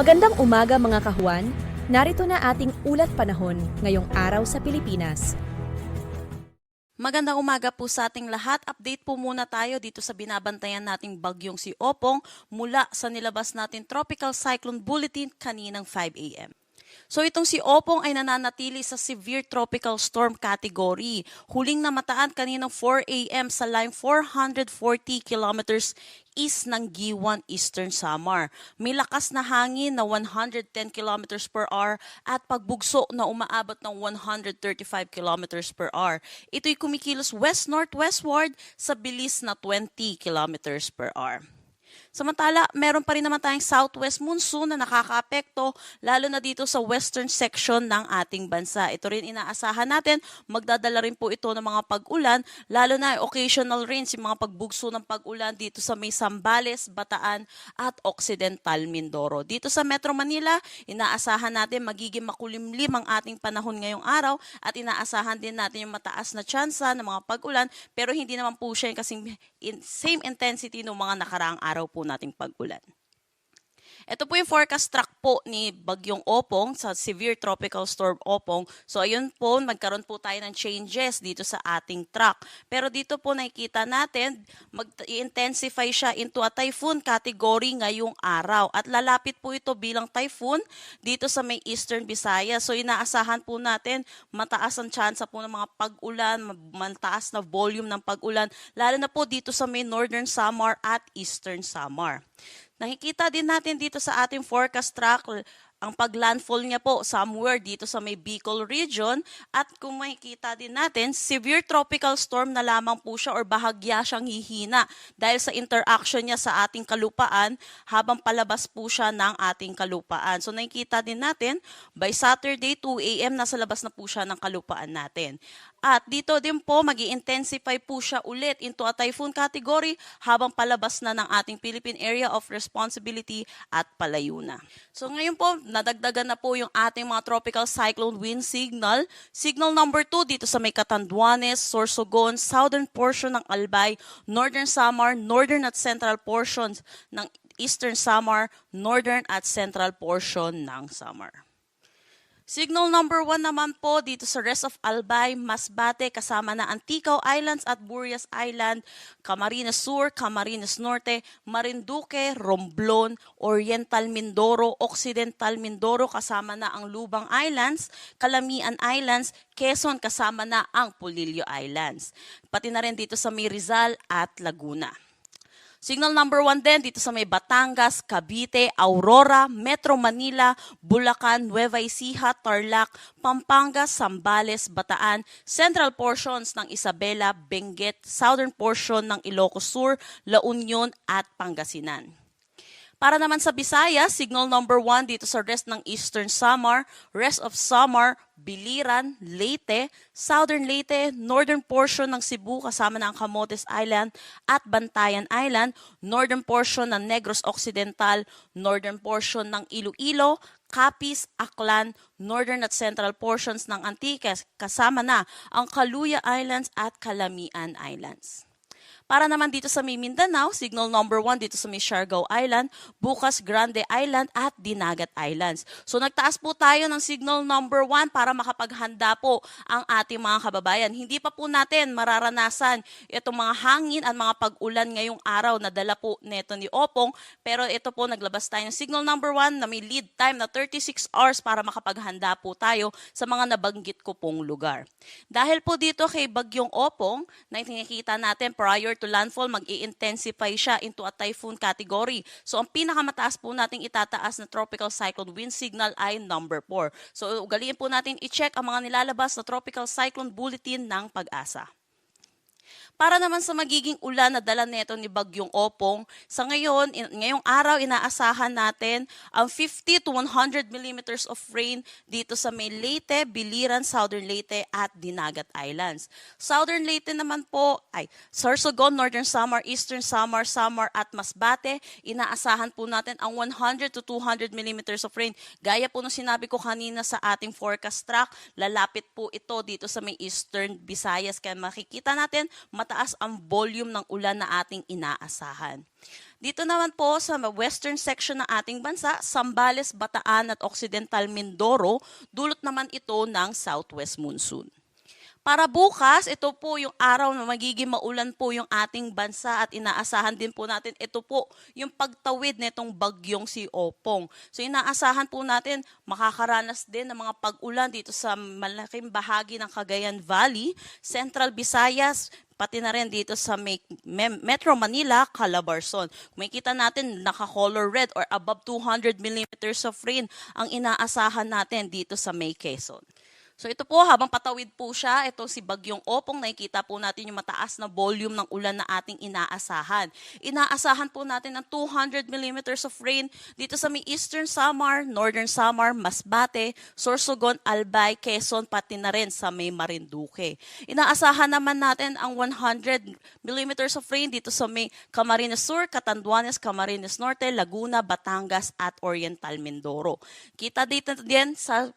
Magandang umaga mga kahuan. Narito na ating ulat panahon ngayong araw sa Pilipinas. Magandang umaga po sa ating lahat. Update po muna tayo dito sa binabantayan nating bagyong si Opong mula sa nilabas natin Tropical Cyclone Bulletin kaninang 5 a.m. So itong si Opong ay nananatili sa severe tropical storm category. Huling namataan kaninang 4 a.m. sa line 440 kilometers east ng Giwan, Eastern Samar. May lakas na hangin na 110 kilometers per hour at pagbugso na umaabot ng 135 kilometers per hour. Ito'y kumikilos west-northwestward sa bilis na 20 kilometers per hour. Samantala, meron pa rin naman tayong southwest monsoon na nakakaapekto lalo na dito sa western section ng ating bansa. Ito rin inaasahan natin, magdadala rin po ito ng mga pag-ulan, lalo na occasional rains, yung mga pagbugso ng pag-ulan dito sa may Sambales, Bataan at Occidental Mindoro. Dito sa Metro Manila, inaasahan natin magiging makulimlim ang ating panahon ngayong araw at inaasahan din natin yung mataas na tsansa ng mga pag-ulan pero hindi naman po siya yung kasing in- same intensity ng mga nakaraang araw po nating pag-ulan. Ito po yung forecast track po ni Bagyong Opong sa Severe Tropical Storm Opong. So ayun po, magkaroon po tayo ng changes dito sa ating track. Pero dito po nakikita natin, mag-intensify siya into a typhoon category ngayong araw. At lalapit po ito bilang typhoon dito sa may Eastern Visayas. So inaasahan po natin mataas ang tsansa po ng mga pag-ulan, mataas na volume ng pag-ulan, lalo na po dito sa may Northern Samar at Eastern Samar. Nakikita din natin dito sa ating forecast track ang paglandfall niya po somewhere dito sa may Bicol region at kung makikita din natin, severe tropical storm na lamang po siya or bahagya siyang hihina dahil sa interaction niya sa ating kalupaan habang palabas po siya ng ating kalupaan. So nakikita din natin, by Saturday 2 a.m. nasa labas na po siya ng kalupaan natin. At dito din po, mag intensify po siya ulit into a typhoon category habang palabas na ng ating Philippine Area of Responsibility at palayo na. So ngayon po, nadagdagan na po yung ating mga tropical cyclone wind signal. Signal number 2 dito sa may Catanduanes, Sorsogon, southern portion ng Albay, northern Samar, northern at central portions ng eastern Samar, northern at central portion ng Samar. Signal number 1 naman po dito sa rest of Albay, Masbate, kasama na Anticaw Islands at Burias Island, Camarines Sur, Camarines Norte, Marinduque, Romblon, Oriental Mindoro, Occidental Mindoro, kasama na ang Lubang Islands, Calamian Islands, Quezon, kasama na ang Pulillo Islands. Pati na rin dito sa may Rizal at Laguna. Signal number one din dito sa may Batangas, Cavite, Aurora, Metro Manila, Bulacan, Nueva Ecija, Tarlac, Pampanga, Sambales, Bataan, central portions ng Isabela, Benguet, southern portion ng Ilocos Sur, La Union at Pangasinan. Para naman sa Visayas, signal number one dito sa rest ng Eastern Samar, rest of Samar, Biliran, Leyte, Southern Leyte, northern portion ng Cebu kasama na ang Camotes Island at Bantayan Island, northern portion ng Negros Occidental, northern portion ng Iloilo, Capiz, Aklan, northern at central portions ng Antiques kasama na ang Kaluya Islands at Calamian Islands. Para naman dito sa may Mindanao, signal number 1 dito sa may Island, Bukas Grande Island at Dinagat Islands. So nagtaas po tayo ng signal number 1 para makapaghanda po ang ating mga kababayan. Hindi pa po natin mararanasan itong mga hangin at mga pag-ulan ngayong araw na dala po neto ni Opong. Pero ito po naglabas tayo ng signal number 1 na may lead time na 36 hours para makapaghanda po tayo sa mga nabanggit ko pong lugar. Dahil po dito kay Bagyong Opong, na nakikita natin prior to landfall, mag intensify siya into a typhoon category. So ang pinakamataas po nating itataas na tropical cyclone wind signal ay number 4. So ugaliin po natin i-check ang mga nilalabas na tropical cyclone bulletin ng pag-asa. Para naman sa magiging ulan na dala neto ni Bagyong Opong, sa ngayon, in, ngayong araw, inaasahan natin ang 50 to 100 millimeters of rain dito sa may Leyte, Biliran, Southern Leyte at Dinagat Islands. Southern Leyte naman po ay Sorsogon, Northern Samar, Eastern Samar, Samar at Masbate. Inaasahan po natin ang 100 to 200 millimeters of rain. Gaya po nung sinabi ko kanina sa ating forecast track, lalapit po ito dito sa may Eastern Visayas. Kaya makikita natin, mataas mataas ang volume ng ulan na ating inaasahan. Dito naman po sa western section ng ating bansa, Sambales, Bataan at Occidental Mindoro, dulot naman ito ng southwest monsoon. Para bukas, ito po yung araw na magiging maulan po yung ating bansa at inaasahan din po natin ito po yung pagtawid nitong bagyong si Opong. So inaasahan po natin makakaranas din ng mga pag-ulan dito sa malaking bahagi ng Cagayan Valley, Central Visayas, pati na rin dito sa Metro Manila, Calabarzon. Kung makikita natin, naka-color red or above 200 millimeters of rain ang inaasahan natin dito sa May Quezon. So ito po, habang patawid po siya, ito si Bagyong Opong, nakikita po natin yung mataas na volume ng ulan na ating inaasahan. Inaasahan po natin ng 200 millimeters of rain dito sa may Eastern Samar, Northern Samar, Masbate, Sorsogon, Albay, Quezon, pati na rin sa may Marinduque. Inaasahan naman natin ang 100 millimeters of rain dito sa may Camarines Sur, Catanduanes, Camarines Norte, Laguna, Batangas, at Oriental Mindoro. Kita dito din sa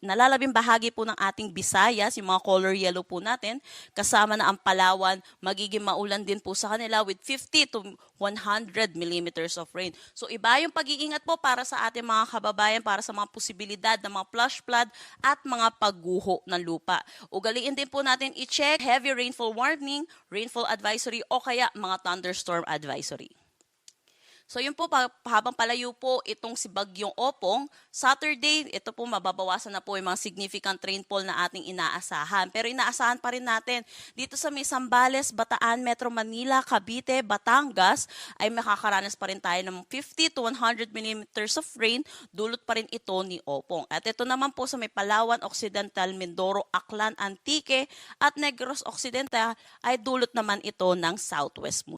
nalalabing bahagi po ng ating Visayas, yung mga color yellow po natin, kasama na ang Palawan, magiging maulan din po sa kanila with 50 to 100 millimeters of rain. So iba yung pag-iingat po para sa ating mga kababayan, para sa mga posibilidad ng mga flash flood at mga pagguho ng lupa. Ugaliin din po natin i-check heavy rainfall warning, rainfall advisory o kaya mga thunderstorm advisory. So yun po, habang palayo po itong si Bagyong Opong, Saturday, ito po mababawasan na po yung mga significant rainfall na ating inaasahan. Pero inaasahan pa rin natin dito sa may Sambales, Bataan, Metro Manila, Cavite, Batangas, ay makakaranas pa rin tayo ng 50 to 100 millimeters of rain, dulot pa rin ito ni Opong. At ito naman po sa may Palawan, Occidental, Mindoro, Aklan, Antique, at Negros Occidental ay dulot naman ito ng southwest mo.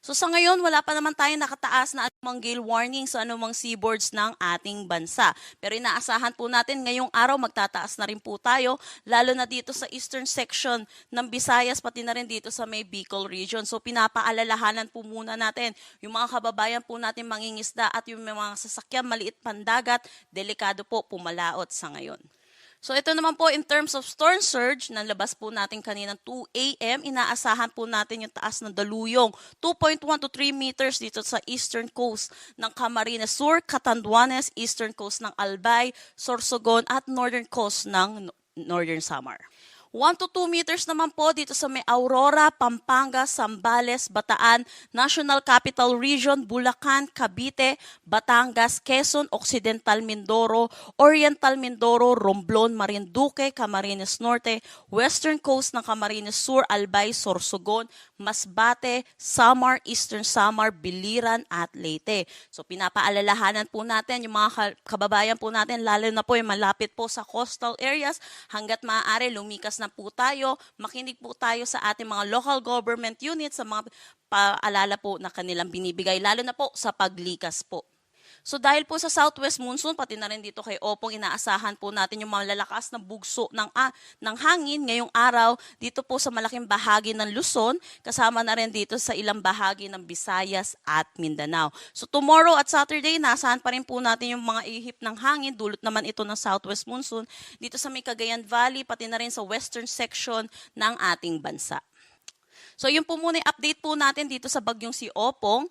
So sa ngayon, wala pa naman tayong nakataas na anumang gale warning sa anumang seaboards ng ating bansa. Pero inaasahan po natin ngayong araw magtataas na rin po tayo, lalo na dito sa eastern section ng Visayas, pati na rin dito sa may Bicol region. So pinapaalalahanan po muna natin yung mga kababayan po natin mangingisda at yung mga sasakyan maliit pandagat, delikado po pumalaot sa ngayon. So ito naman po in terms of storm surge, nalabas po natin kaninang 2 a.m., inaasahan po natin yung taas ng daluyong 2.1 to 3 meters dito sa eastern coast ng Camarines Sur, Catanduanes, eastern coast ng Albay, Sorsogon at northern coast ng Northern Samar. 1 to 2 meters naman po dito sa may Aurora, Pampanga, Sambales, Bataan, National Capital Region, Bulacan, Cavite, Batangas, Quezon, Occidental Mindoro, Oriental Mindoro, Romblon, Marinduque, Camarines Norte, Western Coast ng Camarines Sur, Albay, Sorsogon, Masbate, Samar, Eastern Samar, Biliran at Leyte. So pinapaalalahanan po natin yung mga ka- kababayan po natin, lalo na po yung malapit po sa coastal areas, hanggat maaari lumikas na po tayo, makinig po tayo sa ating mga local government units, sa mga paalala po na kanilang binibigay, lalo na po sa paglikas po. So dahil po sa southwest monsoon, pati na rin dito kay Opong, inaasahan po natin yung malalakas na bugso ng, ah, ng hangin ngayong araw dito po sa malaking bahagi ng Luzon, kasama na rin dito sa ilang bahagi ng Visayas at Mindanao. So tomorrow at Saturday, naasahan pa rin po natin yung mga ihip ng hangin, dulot naman ito ng southwest monsoon dito sa may Cagayan Valley, pati na rin sa western section ng ating bansa. So yun po muna yung update po natin dito sa bagyong si Opong.